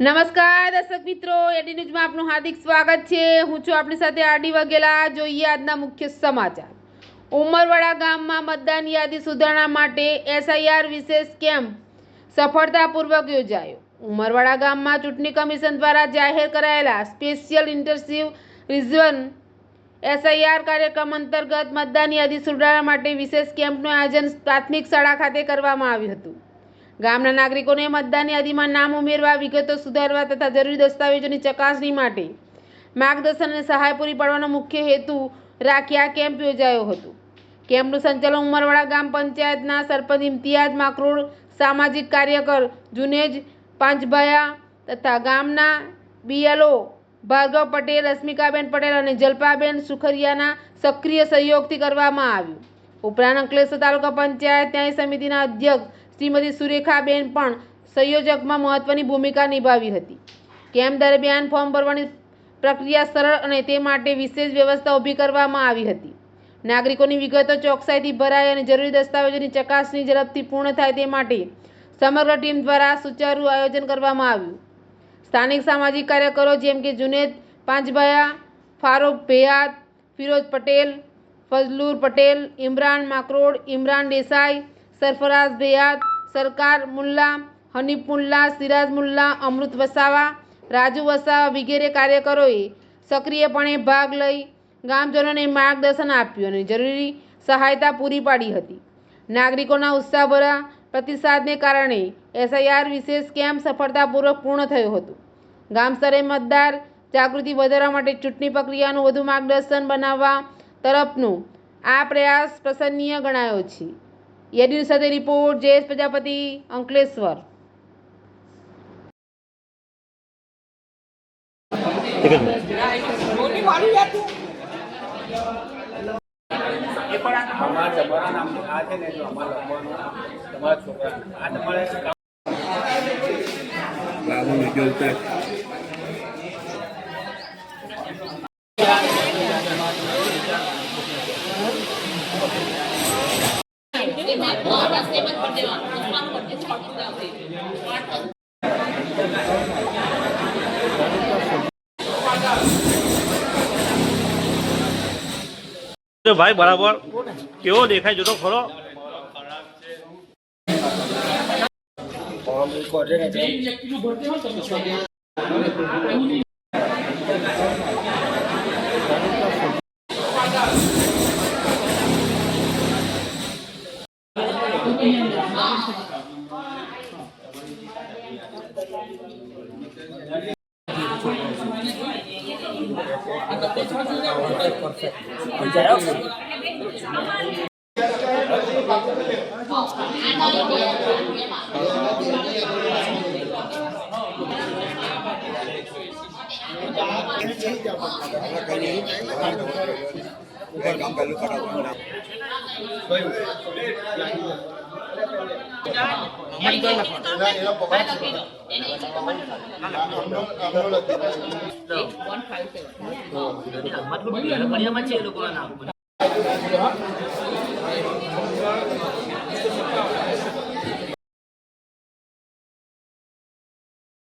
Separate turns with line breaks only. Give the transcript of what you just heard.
નમસ્કાર, દર્શક મિત્રો. એડી ન્યૂઝમાં આપનું હાર્દિક સ્વાગત છે. હું છું આપણી સાથે આરડી વગેલા જોઈએ આજના મુખ્ય સમાચાર. ઉમરવાડા ગામમાં મતદાન યાદી સુધારણા માટે એસઆઈઆર વિશેષ કેમ્પ સફળતાપૂર્વક યોજાયો. ઉમરવાડા ગામમાં ચૂંટણી કમિશન દ્વારા જાહેર કરાયેલા સ્પેશિયલ ઇન્ટરસીવ રિઝવન એસઆઈઆર કાર્યક્રમ અંતર્ગત મતદાન યાદી સુધારણા માટે વિશેષ કેમ્પનું આયોજન પ્રાથમિક શાળા ખાતે કરવામાં આવ્યું હતું. ગામના નાગરિકોને મતદાન યાદીમાં નામ ઉમેરવા, વિગતો સુધારવા તથા જરૂરી દસ્તાવેજોની ચકાસણી માટે માર્ગદર્શન અને સહાય પૂરી પાડવાનો મુખ્ય હેતુ રાખી આ કેમ્પ યોજાયો હતો. કેમ્પનું સંચાલન ઉમરવાડા ગામ પંચાયતના સરપંચ ઇમ્તિયાઝ માકરોડ, સામાજિક કાર્યકર જુનેજ પાંચભાયા તથા ગામના બીએલઓ ભાર્ગવ પટેલ, રશ્મિકાબેન પટેલ અને જલ્પાબેન સુખરિયાના સક્રિય સહયોગથી કરવામાં આવ્યું. ઉપરાંત અંકલેશ્વર તાલુકા પંચાયત ન્યાય સમિતિના અધ્યક્ષ શ્રીમતી સુરેખાબેન પણ સંયોજકમાં મહત્વની ભૂમિકા નિભાવી હતી. કેમ્પ દરમિયાન ફોર્મ ભરવાની પ્રક્રિયા સરળ અને તે માટે વિશેષ વ્યવસ્થા ઊભી કરવામાં આવી હતી. નાગરિકોની વિગતો ચોકસાઈથી ભરાય અને જરૂરી દસ્તાવેજોની ચકાસણી ઝડપથી પૂર્ણ થાય તે માટે સમગ્ર ટીમ દ્વારા સુચારુ આયોજન કરવામાં આવ્યું. સ્થાનિક સામાજિક કાર્યકરો જેમ કે જુનેદ પાંચભાયા ફારૂક ભેયાત, ફિરોજ પટેલ ફઝલુર પટેલ, ઇમરાન માકરોડ, ઇમરાન દેસાઈ, સરફરાઝ ભેયાત સરકાર મુલ્લા, હનીફ મુલ્લા, સિરાજ મુલ્લા, અમૃત વસાવા, રાજુ વસાવા વગેરે કાર્યકરોએ સક્રિયપણે ભાગ લઈ ગામજનોને માર્ગદર્શન આપ્યું અને જરૂરી સહાયતા પૂરી પાડી હતી. નાગરિકોના ઉત્સાહભરા પ્રતિસાદને કારણે એસઆઈઆર વિશેષ કેમ્પ સફળતાપૂર્વક પૂર્ણ થયો હતો. ગામ સ્તરે મતદાર જાગૃતિ વધારવા માટે ચૂંટણી પ્રક્રિયાનું વધુ માર્ગદર્શન બનાવવા તરફનું આ પ્રયાસ પ્રશંસનીય ગણાયો છે. યેડ્યુ સાથે રિપોર્ટ જયેશ પ્રજાપતિ અંકલેશ્વર.
એક જ મિનિટ.
અમારા તમારા નામ આ છે ને જો અમારે લખવાનું તમારા છોકરા આ તમારે
ભાઈ બરાબર. કેવો દેખાય જોતો ખરો
ફોર્મ કરે ને તે
મતલબ ઘડિયામાં છે એ લોકોના નામ